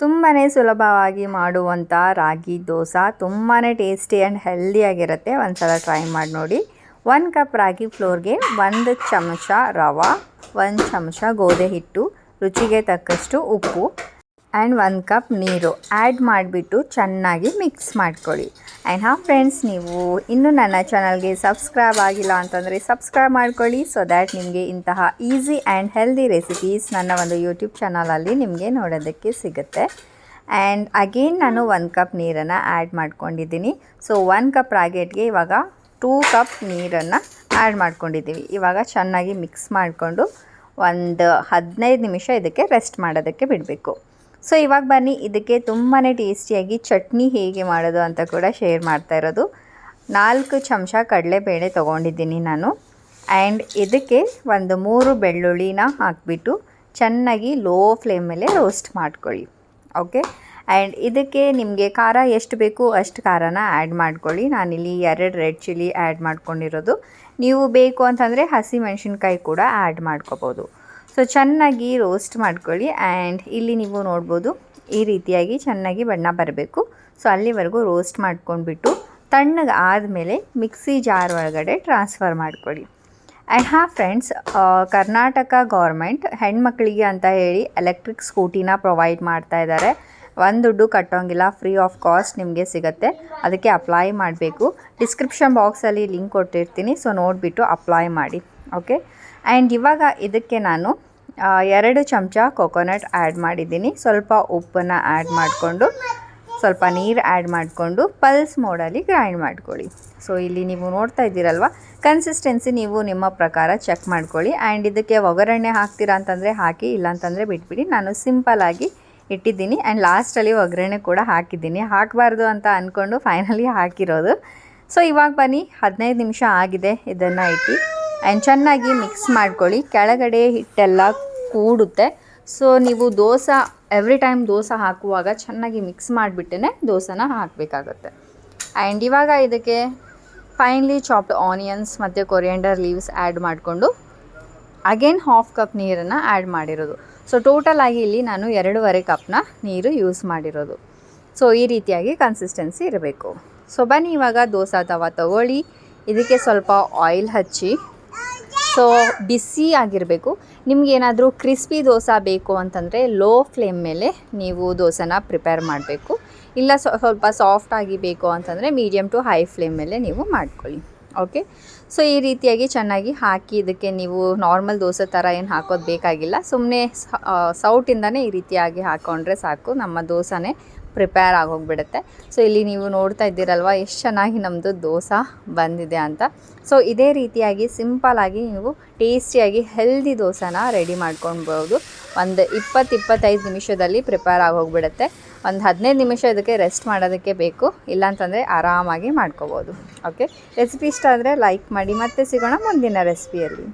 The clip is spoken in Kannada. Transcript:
ತುಂಬಾ ಸುಲಭವಾಗಿ ಮಾಡುವಂಥ ರಾಗಿ ದೋಸೆ. ತುಂಬಾ ಟೇಸ್ಟಿ ಆ್ಯಂಡ್ ಹೆಲ್ದಿಯಾಗಿರುತ್ತೆ ಒಂದು ಸಲ ಟ್ರೈ ಮಾಡಿ ನೋಡಿ. ಒಂದು ಕಪ್ ರಾಗಿ ಫ್ಲೋರ್ಗೆ ಒಂದು ಚಮಚ ರವೆ, ಒಂದು ಚಮಚ ಗೋಧಿ ಹಿಟ್ಟು, ರುಚಿಗೆ ತಕ್ಕಷ್ಟು ಉಪ್ಪು ಆ್ಯಂಡ್ ಒನ್ ಕಪ್ ನೀರು ಆ್ಯಡ್ ಮಾಡಿಬಿಟ್ಟು ಚೆನ್ನಾಗಿ ಮಿಕ್ಸ್ ಮಾಡ್ಕೊಳ್ಳಿ. ಆ್ಯಂಡ್ ಹಾಂ ಫ್ರೆಂಡ್ಸ್, ನೀವು ಇನ್ನೂ ನನ್ನ ಚಾನಲ್ಗೆ ಸಬ್ಸ್ಕ್ರೈಬ್ ಆಗಿಲ್ಲ ಅಂತಂದರೆ ಸಬ್ಸ್ಕ್ರೈಬ್ ಮಾಡ್ಕೊಳ್ಳಿ. ಸೊ ದ್ಯಾಟ್ ನಿಮಗೆ ಇಂತಹ ಈಸಿ ಆ್ಯಂಡ್ ಹೆಲ್ದಿ ರೆಸಿಪೀಸ್ ನನ್ನ ಒಂದು ಯೂಟ್ಯೂಬ್ ಚಾನಲಲ್ಲಿ ನಿಮಗೆ ನೋಡೋದಕ್ಕೆ ಸಿಗುತ್ತೆ. ಆ್ಯಂಡ್ ಅಗೇನ್ ನಾನು ಒಂದು ಕಪ್ ನೀರನ್ನು ಆ್ಯಡ್ ಮಾಡ್ಕೊಂಡಿದ್ದೀನಿ. ಸೊ ಒನ್ ಕಪ್ ರಾಗೆಟ್ಗೆ ಇವಾಗ ಟೂ ಕಪ್ ನೀರನ್ನು ಆ್ಯಡ್ ಮಾಡ್ಕೊಂಡಿದ್ದೀವಿ. ಇವಾಗ ಚೆನ್ನಾಗಿ ಮಿಕ್ಸ್ ಮಾಡಿಕೊಂಡು ಒಂದು ಹದಿನೈದು ನಿಮಿಷ ಇದಕ್ಕೆ ರೆಸ್ಟ್ ಮಾಡೋದಕ್ಕೆ ಬಿಡಬೇಕು. ಸೊ ಇವಾಗ ಬನ್ನಿ. ಇದಕ್ಕೆ ತುಂಬಾ ಟೇಸ್ಟಿಯಾಗಿ ಚಟ್ನಿ ಹೇಗೆ ಮಾಡೋದು ಅಂತ ಕೂಡ ಶೇರ್ ಮಾಡ್ತಾ ಇರೋದು. ನಾಲ್ಕು ಚಮಚ ಕಡಲೆಬೇಳೆ ತೊಗೊಂಡಿದ್ದೀನಿ ನಾನು. ಆ್ಯಂಡ್ ಇದಕ್ಕೆ ಒಂದು ಮೂರು ಬೆಳ್ಳುಳ್ಳಿನ ಹಾಕಿಬಿಟ್ಟು ಚೆನ್ನಾಗಿ ಲೋ ಫ್ಲೇಮ್ ಮೇಲೆ ರೋಸ್ಟ್ ಮಾಡ್ಕೊಳ್ಳಿ. ಓಕೆ ಆ್ಯಂಡ್ ಇದಕ್ಕೆ ನಿಮಗೆ ಖಾರ ಎಷ್ಟು ಬೇಕು ಅಷ್ಟು ಖಾರನ ಆ್ಯಡ್ ಮಾಡ್ಕೊಳ್ಳಿ. ನಾನಿಲ್ಲಿ ಎರಡು ರೆಡ್ ಚಿಲ್ಲಿ ಆ್ಯಡ್ ಮಾಡ್ಕೊಂಡಿರೋದು. ನೀವು ಬೇಕು ಅಂತಂದರೆ ಹಸಿ ಮೆಣಸಿನ್ಕಾಯಿ ಕೂಡ ಆ್ಯಡ್ ಮಾಡ್ಕೋಬೋದು. ಸೊ ಚೆನ್ನಾಗಿ ರೋಸ್ಟ್ ಮಾಡ್ಕೊಳ್ಳಿ ಆ್ಯಂಡ್ ಇಲ್ಲಿ ನೀವು ನೋಡ್ಬೋದು ಈ ರೀತಿಯಾಗಿ ಚೆನ್ನಾಗಿ ಬಣ್ಣ ಬರಬೇಕು. ಸೊ ಅಲ್ಲಿವರೆಗೂ ರೋಸ್ಟ್ ಮಾಡ್ಕೊಂಡ್ಬಿಟ್ಟು ತಣ್ಣಗೆ ಆದಮೇಲೆ ಮಿಕ್ಸಿ ಜಾರ್ ಒಳಗಡೆ ಟ್ರಾನ್ಸ್ಫರ್ ಮಾಡ್ಕೊಳ್ಳಿ. ಆ್ಯಂಡ್ ಹಾಂ ಫ್ರೆಂಡ್ಸ್ ಕರ್ನಾಟಕ ಗೌರ್ಮೆಂಟ್ ಹೆಣ್ಮಕ್ಳಿಗೆ ಅಂತ ಹೇಳಿ ಎಲೆಕ್ಟ್ರಿಕ್ ಸ್ಕೂಟಿನ ಪ್ರೊವೈಡ್ ಮಾಡ್ತಾ ಇದ್ದಾರೆ. ಒಂದು ದುಡ್ಡು ಕಟ್ಟೋಂಗಿಲ್ಲ ಫ್ರೀ ಆಫ್ ಕಾಸ್ಟ್ ನಿಮಗೆ ಸಿಗುತ್ತೆ. ಅದಕ್ಕೆ ಅಪ್ಲೈ ಮಾಡಬೇಕು. ಡಿಸ್ಕ್ರಿಪ್ಷನ್ ಬಾಕ್ಸಲ್ಲಿ ಲಿಂಕ್ ಕೊಟ್ಟಿರ್ತೀನಿ. ಸೊ ನೋಡಿಬಿಟ್ಟು ಅಪ್ಲೈ ಮಾಡಿ. ಓಕೆ ಆ್ಯಂಡ್ ಇವಾಗ ಇದಕ್ಕೆ ನಾನು ಎರಡು ಚಮಚ ಕೊಕೊನಟ್ ಆ್ಯಡ್ ಮಾಡಿದ್ದೀನಿ. ಸ್ವಲ್ಪ ಉಪ್ಪನ್ನು ಆ್ಯಡ್ ಮಾಡಿಕೊಂಡು, ಸ್ವಲ್ಪ ನೀರು ಆ್ಯಡ್ ಮಾಡಿಕೊಂಡು ಪಲ್ಸ್ ಮೋಡಲ್ಲಿ ಗ್ರೈಂಡ್ ಮಾಡ್ಕೊಳ್ಳಿ. ಸೊ ಇಲ್ಲಿ ನೀವು ನೋಡ್ತಾ ಇದ್ದೀರಲ್ವ? ಕನ್ಸಿಸ್ಟೆನ್ಸಿ ನೀವು ನಿಮ್ಮ ಪ್ರಕಾರ ಚೆಕ್ ಮಾಡ್ಕೊಳ್ಳಿ. ಆ್ಯಂಡ್ ಇದಕ್ಕೆ ಒಗ್ಗರಣೆ ಹಾಕ್ತೀರಾ ಅಂತಂದರೆ ಹಾಕಿ, ಇಲ್ಲಾಂತಂದರೆ ಬಿಟ್ಬಿಡಿ. ನಾನು ಸಿಂಪಲ್ಲಾಗಿ ಇಟ್ಟಿದ್ದೀನಿ. ಆ್ಯಂಡ್ ಲಾಸ್ಟಲ್ಲಿ ಒಗ್ಗರಣೆ ಕೂಡ ಹಾಕಿದ್ದೀನಿ. ಹಾಕಬಾರ್ದು ಅಂತ ಅಂದ್ಕೊಂಡು ಫೈನಲಿ ಹಾಕಿರೋದು. ಸೊ ಇವಾಗ ಬನ್ನಿ. ಹದಿನೈದು ನಿಮಿಷ ಆಗಿದೆ ಇದನ್ನು ಇಟ್ಟು. ಆ್ಯಂಡ್ ಚೆನ್ನಾಗಿ ಮಿಕ್ಸ್ ಮಾಡ್ಕೊಳ್ಳಿ. ಕೆಳಗಡೆ ಹಿಟ್ಟೆಲ್ಲ ಕೂಡುತ್ತೆ. ಸೊ ನೀವು ದೋಸೆ ಎವ್ರಿ ಟೈಮ್ ದೋಸೆ ಹಾಕುವಾಗ ಚೆನ್ನಾಗಿ ಮಿಕ್ಸ್ ಮಾಡಿಬಿಟ್ಟೇ ದೋಸೆನ ಹಾಕಬೇಕಾಗತ್ತೆ. ಆ್ಯಂಡ್ ಇವಾಗ ಇದಕ್ಕೆ ಫೈನ್ಲಿ ಚಾಪ್ಡ್ ಆನಿಯನ್ಸ್ ಮತ್ತು ಕೊರಿಯಂಡರ್ ಲೀವ್ಸ್ ಆ್ಯಡ್ ಮಾಡಿಕೊಂಡು ಅಗೇನ್ ಹಾಫ್ ಕಪ್ ನೀರನ್ನು ಆ್ಯಡ್ ಮಾಡಿರೋದು. ಸೊ ಟೋಟಲ್ ಆಗಿ ಇಲ್ಲಿ ನಾನು ಎರಡೂವರೆ ಕಪ್ನ ನೀರು ಯೂಸ್ ಮಾಡಿರೋದು. ಸೊ ಈ ರೀತಿಯಾಗಿ ಕನ್ಸಿಸ್ಟೆನ್ಸಿ ಇರಬೇಕು. ಸೊ ಬನ್ನಿ ಇವಾಗ ದೋಸೆ ತವ ತಗೊಳ್ಳಿ. ಇದಕ್ಕೆ ಸ್ವಲ್ಪ ಆಯಿಲ್ ಹಚ್ಚಿ. ಸೊ ಬಿಸಿ ಆಗಿರಬೇಕು. ನಿಮಗೇನಾದರೂ ಕ್ರಿಸ್ಪಿ ದೋಸೆ ಬೇಕು ಅಂತಂದರೆ ಲೋ ಫ್ಲೇಮ್ ಮೇಲೆ ನೀವು ದೋಸೆನ ಪ್ರಿಪೇರ್ ಮಾಡಬೇಕು. ಇಲ್ಲ ಸ್ವಲ್ಪ ಸಾಫ್ಟ್ ಆಗಿ ಬೇಕು ಅಂತಂದರೆ ಮೀಡಿಯಮ್ ಟು ಹೈ ಫ್ಲೇಮ್ ಮೇಲೆ ನೀವು ಮಾಡ್ಕೊಳ್ಳಿ. ಓಕೆ ಸೊ ಈ ರೀತಿಯಾಗಿ ಚೆನ್ನಾಗಿ ಹಾಕಿ ಇದಕ್ಕೆ ನೀವು ನಾರ್ಮಲ್ ದೋಸೆ ಥರ ಏನು ಹಾಕೋದು ಬೇಕಾಗಿಲ್ಲ. ಸುಮ್ಮನೆ ಸೌಟಿಂದನೇ ಈ ರೀತಿಯಾಗಿ ಹಾಕ್ಕೊಂಡ್ರೆ ಸಾಕು. ನಮ್ಮ ದೋಸೆನೇ ಪ್ರಿಪೇರ್ ಆಗೋಗ್ಬಿಡುತ್ತೆ. ಸೊ ಇಲ್ಲಿ ನೀವು ನೋಡ್ತಾ ಇದ್ದೀರಲ್ವ, ಎಷ್ಟು ಚೆನ್ನಾಗಿ ನಮ್ಮದು ದೋಸೆ ಬಂದಿದೆ ಅಂತ. ಸೊ ಇದೇ ರೀತಿಯಾಗಿ ಸಿಂಪಲಾಗಿ ನೀವು ಟೇಸ್ಟಿಯಾಗಿ ಹೆಲ್ದಿ ದೋಸೆನ ರೆಡಿ ಮಾಡ್ಕೊಳ್ಬೋದು ಒಂದು ಇಪ್ಪತ್ತು ಇಪ್ಪತ್ತೈದು ನಿಮಿಷದಲ್ಲಿ ಪ್ರಿಪೇರ್ ಆಗೋಗ್ಬಿಡುತ್ತೆ. ಒಂದು ಹದಿನೈದು ನಿಮಿಷ ಇದಕ್ಕೆ ರೆಸ್ಟ್ ಮಾಡೋದಕ್ಕೆ ಬೇಕು. ಇಲ್ಲಾಂತಂದರೆ ಆರಾಮಾಗಿ ಮಾಡ್ಕೋಬೋದು. ಓಕೆ ರೆಸಿಪಿ ಇಷ್ಟ ಆದರೆ ಲೈಕ್ ಮಾಡಿ, ಮತ್ತೆ ಸಿಗೋಣ ಮುಂದಿನ ರೆಸಿಪಿಯಲ್ಲಿ